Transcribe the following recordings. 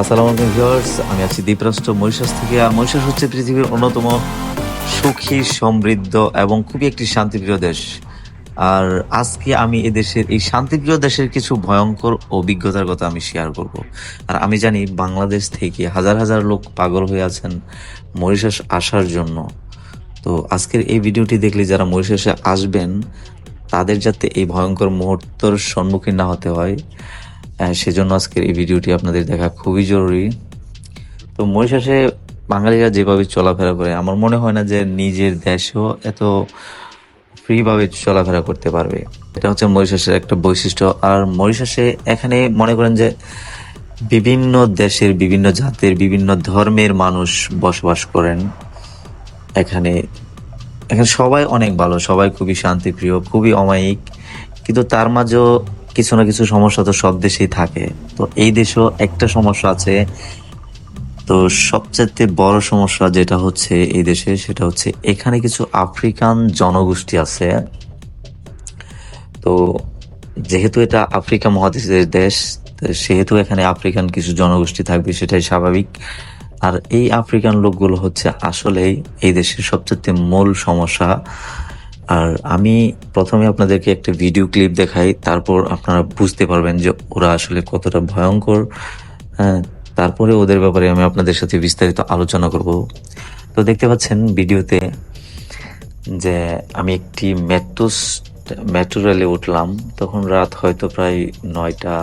আসসালামু আলাইকুম ভিউয়ার্স, আমি আছি দ্বীপরাষ্ট্র মরিশাস থেকে। আর মরিশাস হচ্ছে পৃথিবীর অন্যতম সুখী, সমৃদ্ধ এবং খুবই একটি শান্তিপ্রিয় দেশ। আর আজকে আমি এই দেশের, এই শান্তিপ্রিয় দেশের কিছু ভয়ঙ্কর অভিজ্ঞতার কথা আমি শেয়ার করব। আর আমি জানি বাংলাদেশ থেকে হাজার হাজার লোক পাগল হয়ে আছেন মরিশাস আসার জন্য। তো আজকের এই ভিডিওটি দেখলে যারা মরিশাসে আসবেন, তাদের যাতে এই ভয়ঙ্কর মুহূর্তের সম্মুখীন না হতে হয়। সেজন্য আজকের এই ভিডিওটি আপনাদের দেখা খুবই জরুরি। তো মরিশাসে বাঙালিরা যেভাবে চলাফেরা করে, আমার মনে হয় না যে নিজের দেশেও এত ফ্রিভাবে চলাফেরা করতে পারবে। এটা হচ্ছে মরিশাসের একটা বৈশিষ্ট্য। আর মরিশাসে এখানে মনে করেন যে বিভিন্ন দেশের, বিভিন্ন জাতের, বিভিন্ন ধর্মের মানুষ বসবাস করেন। এখানে এখানে সবাই অনেক ভালো, সবাই খুবই শান্তিপ্রিয়, খুবই অমায়িক। কিন্তু তার মাঝেও কিছু না কিছু সমস্যা তো সব দেশেই থাকে। তো এই দেশেও একটা সমস্যা আছে। তো সবচেয়ে বড় সমস্যা যেটা হচ্ছে এই দেশে, সেটা হচ্ছে এখানে কিছু আফ্রিকান জনগোষ্ঠী আছে। তো যেহেতু এটা আফ্রিকা মহাদেশের দেশ সেহেতু এখানে আফ্রিকান কিছু জনগোষ্ঠী থাকবে, সেটাই স্বাভাবিক। আর এই আফ্রিকান লোকগুলো হচ্ছে আসলেই এই দেশের সবচেয়ে মূল সমস্যা। আর আমি প্রথমে আপনাদেরকে একটা ভিডিও ক্লিপ দেখাই, তারপর আপনারা বুঝতে পারবেন যে ওরা আসলে কতটা ভয়ঙ্কর হ্যাঁ তারপরে ওদের ব্যাপারে আমি আপনাদের সাথে বিস্তারিত আলোচনা করব। তো দেখতে পাচ্ছেন ভিডিওতে যে আমি একটি মেট্রো মেট্রো রেলে উঠলাম, তখন রাত হয়তো প্রায় নয়টা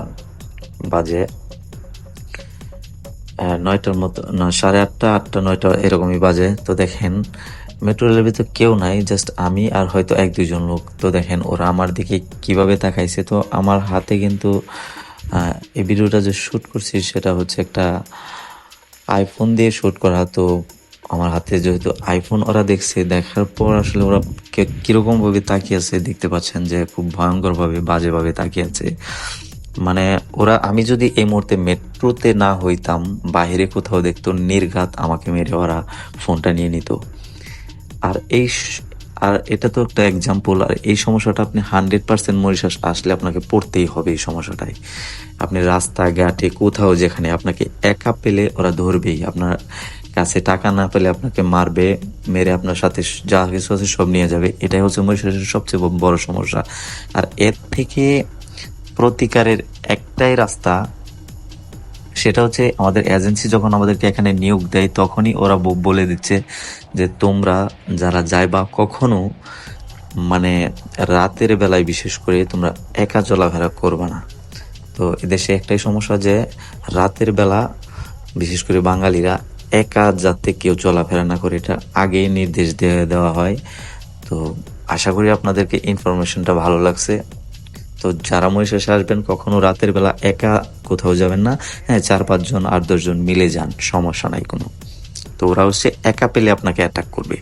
বাজে। নয়টার মতো সাড়ে আটটা আটটা, নয়টা এরকমই বাজে। তো দেখেন মেট্রো রেলের ভিতরে কেউ নাই জাস্ট আমি আর হয়তো এক, দুইজন লোক। তো দেখেন, ওরা আমার দিকে কীভাবে তাকাইছে, তো আমার হাতে কিন্তু এই ভিডিওটা যে শ্যুট করছি সেটা হচ্ছে একটা আইফোন দিয়ে শ্যুট করা। তো আমার হাতে যেহেতু আইফোন ওরা দেখছে, দেখার পর আসলে ওরা কীরকমভাবে তাকিয়ে আছে দেখতে পাচ্ছেন যে খুব ভয়ঙ্করভাবে বাজেভাবে তাকিয়ে আছে। মানে ওরা, আমি যদি এই মুহূর্তে মেট্রোতে না হইতাম বাইরে কোথাও দেখতো, নির্ঘাত আমাকে মেরে ওরা ফোনটা নিয়ে নিত। আর এই আর এটা তো একটা এক্সাম্পল আর এই সমস্যাটা আপনি হান্ড্রেড পার্সেন্ট মরিশাস আসলে আপনাকে পড়তেই হবে এই সমস্যাটাই আপনি রাস্তাঘাটে, কোথাও যেখানে আপনাকে একা পেলে ওরা ধরবেই। আপনার কাছে টাকা না পেলে আপনাকে মারবে, মেরে আপনার সাথে যা কিছু আছে সব নিয়ে যাবে। এটাই হচ্ছে মরিশাসের সবচেয়ে বড় সমস্যা। আর এর থেকে প্রতিকারের একটাই রাস্তা সেটা হচ্ছে আমাদের এজেন্সি যখন আমাদেরকে এখানে নিয়োগ দেয়, তখনই ওরা বলে দিচ্ছে যে তোমরা যারা যায় বা কখনো মানে রাতের বেলায় বিশেষ করে তোমরা একা চলাফেরা করবে না। তো এদেশে একটাই সমস্যা যে রাতের বেলা বিশেষ করে বাঙালিরা একা যাতে কেউ চলাফেরা না করে, এটা আগেই নির্দেশ দেওয়া হয়। তো আশা করি আপনাদেরকে ইনফরমেশনটা ভালো লাগছে। তো যারা মহিষাসে আসবেন, কখনো রাতের বেলা একা কোথাও যাবেন না। হ্যাঁ চার পাঁচজন আট দশজন মিলে যান, সমস্যা নাই কোনো। তো ওরা হচ্ছে একা পেলে আপনাকে অ্যাটাক করবে।